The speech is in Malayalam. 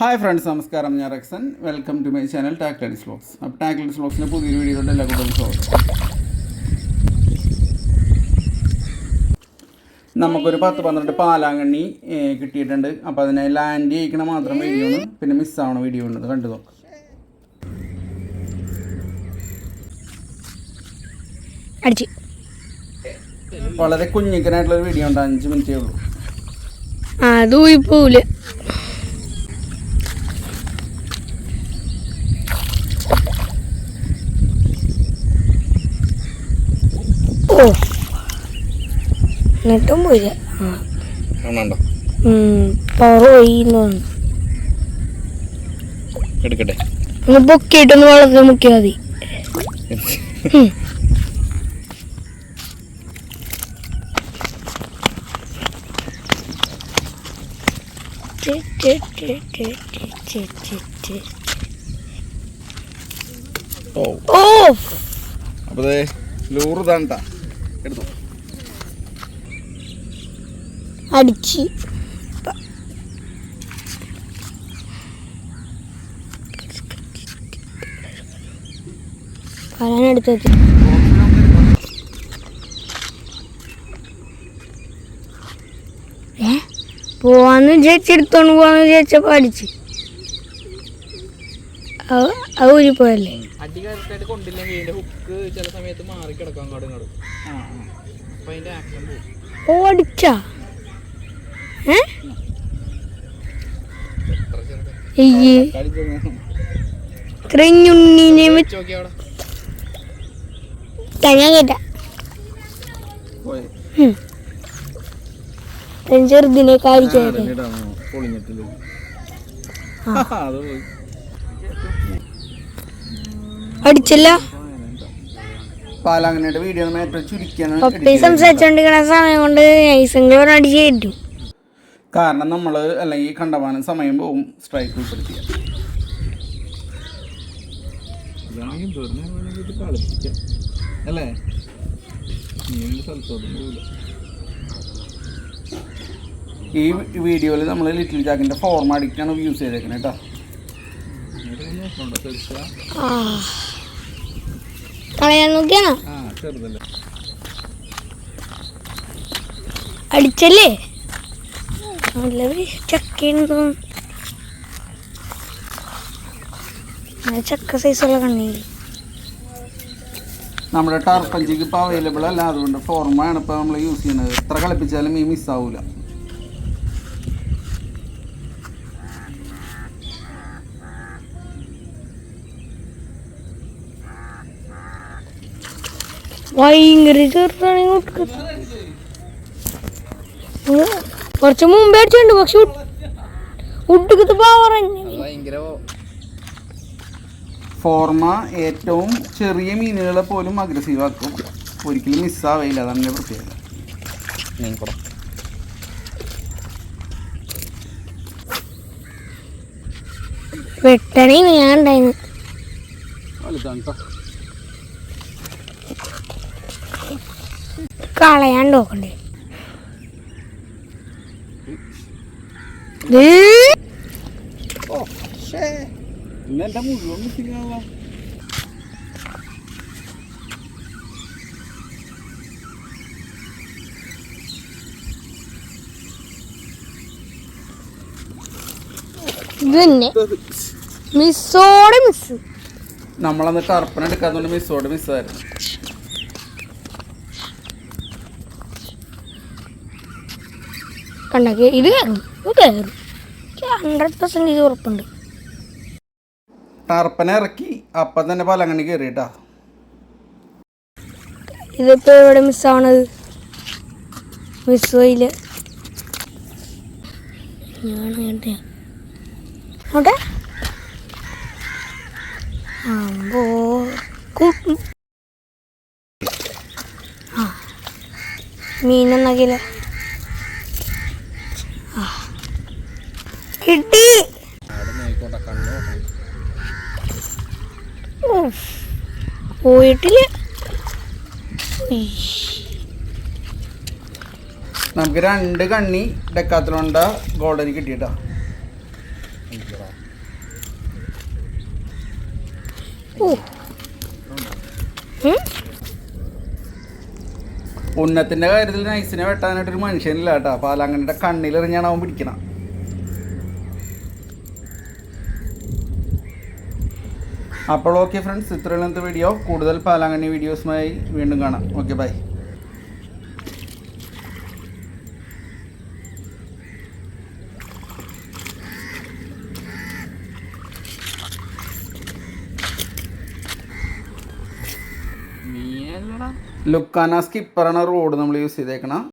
ഹായ് ഫ്രണ്ട്സ് നമസ്കാരം. ഞാൻ റക്സൻ. Welcome to my channel Tak ladies vlogs അപ്പോൾ ടാക് ലേഡീസ് പുതിയൊരു വീഡിയോയുടെ എല്ലാ കൂടുതലും സ്വാഗതം. നമുക്കൊരു പത്ത് പന്ത്രണ്ട് പാലാങ്കണ്ണി കിട്ടിയിട്ടുണ്ട്. അപ്പോൾ അതിനെ ലാൻഡ് ചെയ്യിക്കണ മാത്രം വീഡിയോ ഉണ്ട് പിന്നെ മിസ്സാവണ വീഡിയോ ഉണ്ട്. കണ്ടു നോക്കാം. വളരെ കുഞ്ഞിക്കനായിട്ടുള്ള വീഡിയോ ഉണ്ട്. അഞ്ച് മിനിറ്റേ ഉള്ളൂ. അത് പോയിപ്പോവില്ല ഓ. എന്നിട്ടും പോയില്ല. പവർ പോയി എടുക്കട്ടെ. ഒന്ന് പൊക്കിയിട്ടൊന്ന് വെള്ളത്തിൽ മുക്കിയാൽ മതി. ഓ. അപ്പോൾ ലൂറ് താണ്ട എടുത്തു. അടിച്ച്. പറയാനെടുത്തത് ഏ? പോവാന്ന് വിചാരിച്ച് എടുത്തോണ്ട് പോവാന്ന് വിചാരിച്ചപ്പോ അടിച്ച്. അത് അത് ഊരിപ്പോയല്ലേ അടി കറക്റ്റായിട്ട് കൊണ്ടില്ലെങ്കിൽ ഇതിന്റെ ഹുക്ക് ചില സമയത്ത് മാറി കിടക്കും അങ്ങോട്ടും ഇങ്ങോട്ടും. അപ്പൊ അതിന്റെ ആക്ഷൻ പോകും ഓടിച്ചാ? ഞാൻ കേട്ടാ ചെറുതിനെ കാര്യ അടിച്ചല്ല വീഡിയോ. സംസാരിച്ചോണ്ടിരിക്കണ സമയം കൊണ്ട് അടിച്ച് കയറ്റും. കാരണം നമ്മൾ അല്ലെങ്കിൽ കണ്ടമാനം സമയം പോകും സ്ട്രൈക്ക് ഉൾപ്പെടുത്തിയ അല്ലേ? ഈ വീഡിയോയിൽ നമ്മൾ ലിറ്റിൽ ജാക്കിന്റെ ഫോർമാറ്റിക്കാണ് യൂസ് ചെയ്തേക്കുന്നത് കേട്ടോ കളയാൻ നോക്കിയാണോ? അടിച്ചല്ലേ? നല്ലൊരു ചക്കയാണ് ചക്ക സൈസുള്ള കണ്ണീര് നമ്മുടെ ടർപ്പഞ്ചിക്ക് ഇപ്പോൾ അവൈലബിൾ അല്ല. അതുകൊണ്ട് ഫോർമാണ് ഇപ്പോൾ നമ്മൾ യൂസ് ചെയ്യുന്നത്. എത്ര കളിപ്പിച്ചാലും ഈ മിസ്സാവൂല ഭയങ്കര ചെറുതാണ് ഇങ്ങോട്ട് കുറച്ച് മുമ്പേ അടിച്ചിട്ടുണ്ട് പക്ഷെ ഉടുക്കത്ത് പാവറഞ്ഞു ഭയങ്കര ഫോർമ ഏറ്റവും ചെറിയ മീനുകളെ പോലും അഗ്രസീവ് ആക്കും. ഒരിക്കലും മിസ്സാവില്ല അതാണ് എന്റെ പ്രത്യേകത. നീങ്ങണം വെട്ടണേ ഞാൻ ഉണ്ടായിരുന്നു കളയാണ്ട് നോക്കണ്ടേ. ഇത് തന്നെ മിസ്സോടെ മിസ് നമ്മളന്ന് ടർപ്പന എടുക്കാത്തതുകൊണ്ട് മിസ്സോട് മിസ്സായിരുന്നു. കണ്ടക്ക്. ഇത് കയറും ഇത് കയറും ഹൺഡ്രഡ് പെർസെന്റ് ഇത് ഉറപ്പുണ്ട്. ടർപ്പനെ ഇറക്കി. അപ്പം തന്നെ പലങ്ങണി കയറിട്ടാ ഇതിപ്പോ എവിടെ മിസ്സാവണത് മിസ് പോയില്ല ഞാൻ അവിടെ? അമ്പോ. പോയിട്ടില്ല. നമുക്ക് രണ്ട് കണ്ണി ഡെക്കാത്തിലുണ്ട ഗോൾഡന് കിട്ടിയിട്ടാ? ഉന്നത്തിന്റെ കാര്യത്തിൽ നൈസിനെ വെട്ടാനായിട്ടൊരു മനുഷ്യനില്ല കേട്ടോ പാലാങ്കണ്ണിയുടെ കണ്ണിലെറിഞ്ഞാണ് അവൻ പിടിക്കണം. അപ്പോൾ ഓക്കെ ഫ്രണ്ട്സ് ഇത്രയുള്ള വീഡിയോ കൂടുതൽ പാലാങ്കണ്ണി വീഡിയോസുമായി വീണ്ടും കാണാം. ഓക്കെ ബൈ ലുക്കാന സ്കിപ്പറാണ് റോഡ് നമ്മൾ യൂസ് ചെയ്തേക്കണം.